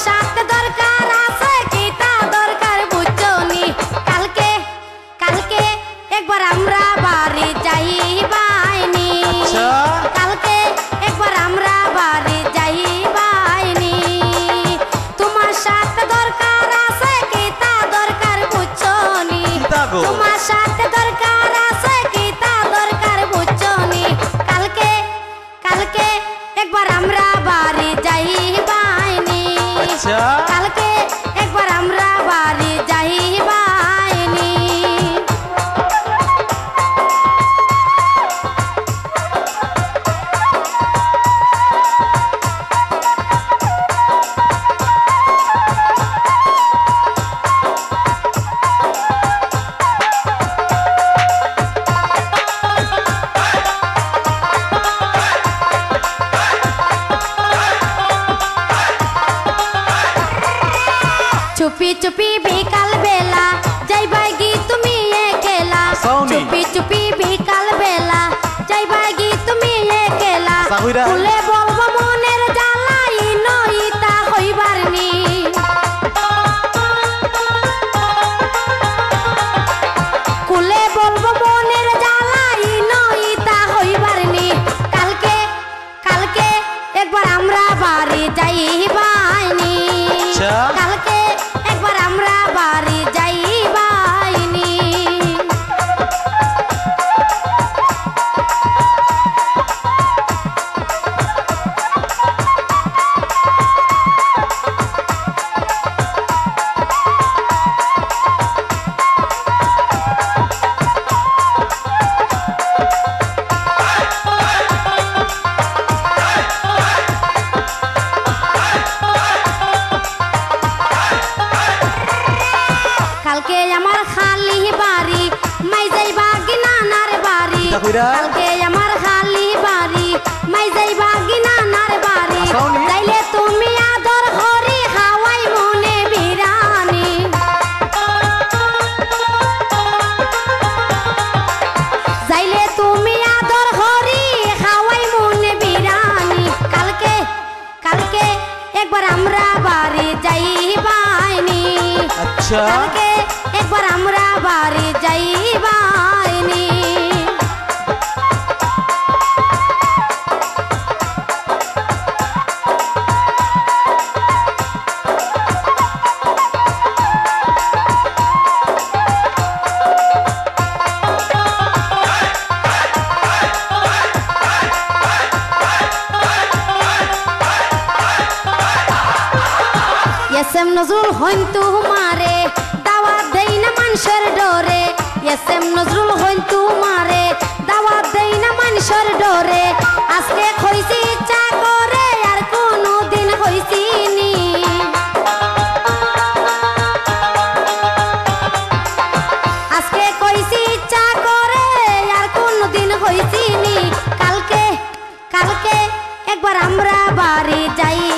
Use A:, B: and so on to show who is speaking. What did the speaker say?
A: পোশাক দরকার আছে কি তা দরকার বুঝছনি
B: কালকে কালকে একবার আমরা বাড়ি যাই বাইনি আচ্ছা। আচ্ছা চুপি চুপি বিকাল বেলা যাইবাই গি তুমি একেলা। চুপি চুপি বিকাল বেলা যাইবাই গি তুমি একেলা। কালকে আমার খালি বাড়ি মাই যাইবা গিনানার বাড়ি। কালকে আমার খালি বাড়ি মাই যাইবা গিনানার বাড়ি। তাইলে তুমি আদর হরি হাওয়াই মনে বিরানি। যাইলে তুমি আদর হরি হাওয়াই মনে বিরানি। কালকে কালকে একবার আমরা বাড়ি যাইবাইনি।
A: আচ্ছা।
B: কালকে আমরা বাড়ি নজরুল হইন তুমারে মানুষের ডরে। এস এম নজরুল হইন তুমারে। দাওয়াত দেই না মানুষের ডরে। আজকে হইছি ইচ্ছা করে, আর কোনো দিন হইছি নি আজকে কইছি ইচ্ছা করে, আর কোনো দিন হইছি নি কালকে কালকে একবার আমরা বাড়ি যাই।